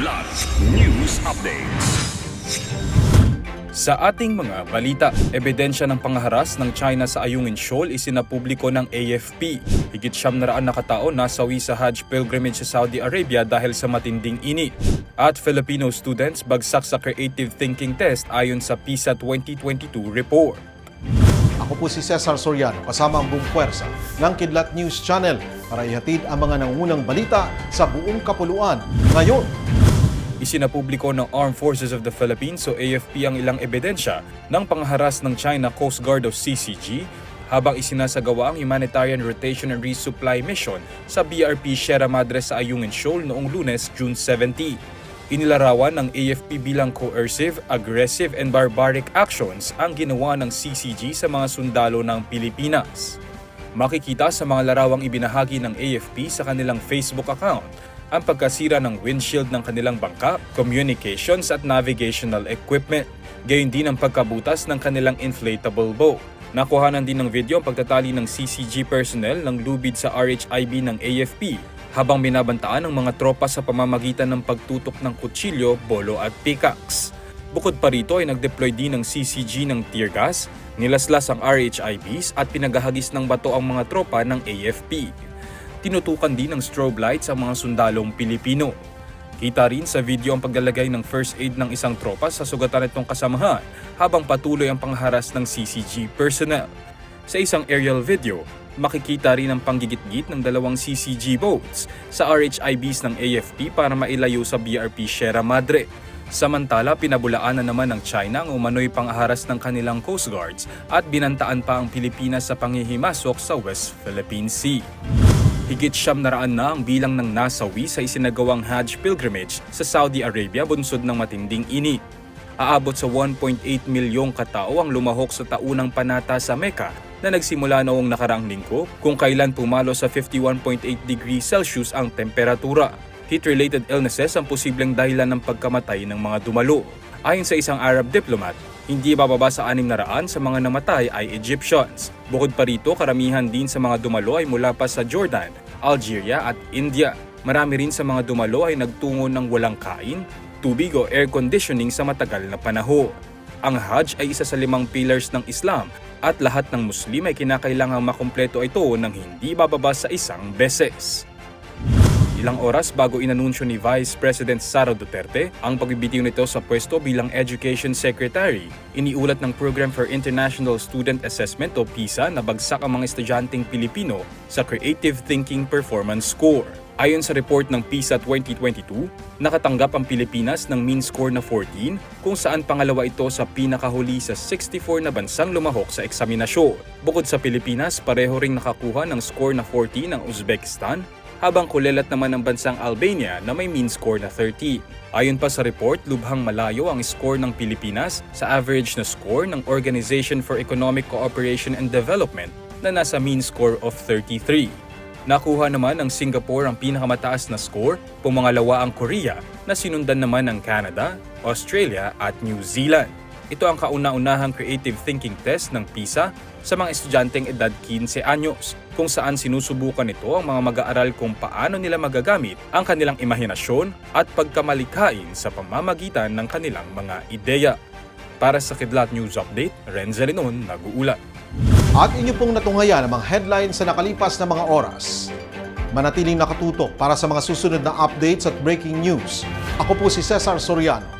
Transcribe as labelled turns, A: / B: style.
A: Kidlat News Updates.
B: Sa ating mga balita, ebidensya ng pangaharas ng China sa Ayungin Shoal isinapubliko ng AFP. Higit siyam na raan na katao nasawi sa Hajj pilgrimage sa Saudi Arabia dahil sa matinding init. At Filipino students bagsak sa creative thinking test ayon sa PISA 2022 report.
C: Ako po si Cesar Soriano kasama ang buong puwersa ng Kidlat News Channel para ihatid ang mga nangungunang balita sa buong kapuluan. Ngayon,
B: Isinapubliko ng Armed Forces of the Philippines o AFP ang ilang ebidensya ng pangharas ng China Coast Guard o CCG habang isinasagawa ang Humanitarian Rotation and Resupply Mission sa BRP Sierra Madre sa Ayungin Shoal noong lunes, June 17. Inilarawan ng AFP bilang coercive, aggressive, and barbaric actions ang ginawa ng CCG sa mga sundalo ng Pilipinas. Makikita sa mga larawang ibinahagi ng AFP sa kanilang Facebook account ang pagkasira ng windshield ng kanilang bangka, communications at navigational equipment. Gayon din ang pagkabutas ng kanilang inflatable boat. Nakuhanan din ng video ang pagtatali ng CCG personnel ng lubid sa RHIB ng AFP habang binabantaan ng mga tropa sa pamamagitan ng pagtutok ng kutsilyo, bolo at pickaxe. Bukod pa rito ay nag-deploy din ng CCG ng tear gas, nilaslas ang RHIBs at pinagahagis ng bato ang mga tropa ng AFP. Tinutukan din ng strobe lights ang mga sundalong Pilipino. Kita rin sa video ang paglalagay ng first aid ng isang tropa sa sugatan nitong kasamahan habang patuloy ang pangharas ng CCG personnel. Sa isang aerial video, makikita rin ang panggigitgit ng dalawang CCG boats sa RHIBs ng AFP para mailayo sa BRP Sierra Madre. Samantala, pinabulaanan naman ng China ang umano'y pangaharas ng kanilang Coast Guards at binantaan pa ang Pilipinas sa panghihimasok sa West Philippine Sea. Higit siyam na raan na ang bilang ng nasawi sa isinagawang Hajj pilgrimage sa Saudi Arabia bunsod ng matinding init. Aabot sa 1.8 milyong katao ang lumahok sa taunang panata sa Mecca na nagsimula noong nakaraang linggo kung kailan pumalo sa 51.8 degrees Celsius ang temperatura. Heat-related illnesses ang posibleng dahilan ng pagkamatay ng mga dumalo. Ayon sa isang Arab diplomat, hindi bababa sa 600 sa mga namatay ay Egyptians. Bukod pa rito, karamihan din sa mga dumalo ay mula pa sa Jordan, Algeria at India. Marami rin sa mga dumalo ay nagtungo ng walang kain, tubig o air conditioning sa matagal na panahon. Ang Hajj ay isa sa limang pillars ng Islam at lahat ng Muslim ay kinakailangang makumpleto ito ng hindi bababa sa isang beses. Ilang oras bago inanunsyo ni Vice President Sara Duterte ang pagbibitiw nito sa pwesto bilang Education Secretary, iniulat ng Program for International Student Assessment o PISA na bagsak ang mga estudyanteng Pilipino sa Creative Thinking Performance Score. Ayon sa report ng PISA 2022, nakatanggap ang Pilipinas ng mean score na 14 kung saan pangalawa ito sa pinakahuli sa 64 na bansang lumahok sa eksaminasyon. Bukod sa Pilipinas, pareho ring nakakuha ng score na 14 ang Uzbekistan, habang kulelat naman ang bansang Albania na may mean score na 30. Ayon pa sa report, lubhang malayo ang score ng Pilipinas sa average na score ng Organization for Economic Cooperation and Development na nasa mean score of 33. Nakuha naman ng Singapore ang pinakamataas na score, pumangalawa ang Korea na sinundan naman ng Canada, Australia at New Zealand. Ito ang kauna-unahang creative thinking test ng PISA sa mga estudyanteng edad 15 anyos, kung saan sinusubukan nito ang mga mag-aaral kung paano nila magagamit ang kanilang imahinasyon at pagkamalikhain sa pamamagitan ng kanilang mga ideya. Para sa Kidlat News Update, Renzo Linon, nag-uulat.
C: at inyo pong natunghayan ang mga headlines sa nakalipas na mga oras. Manatiling nakatutok para sa mga susunod na updates at breaking news. Ako po si Cesar Soriano,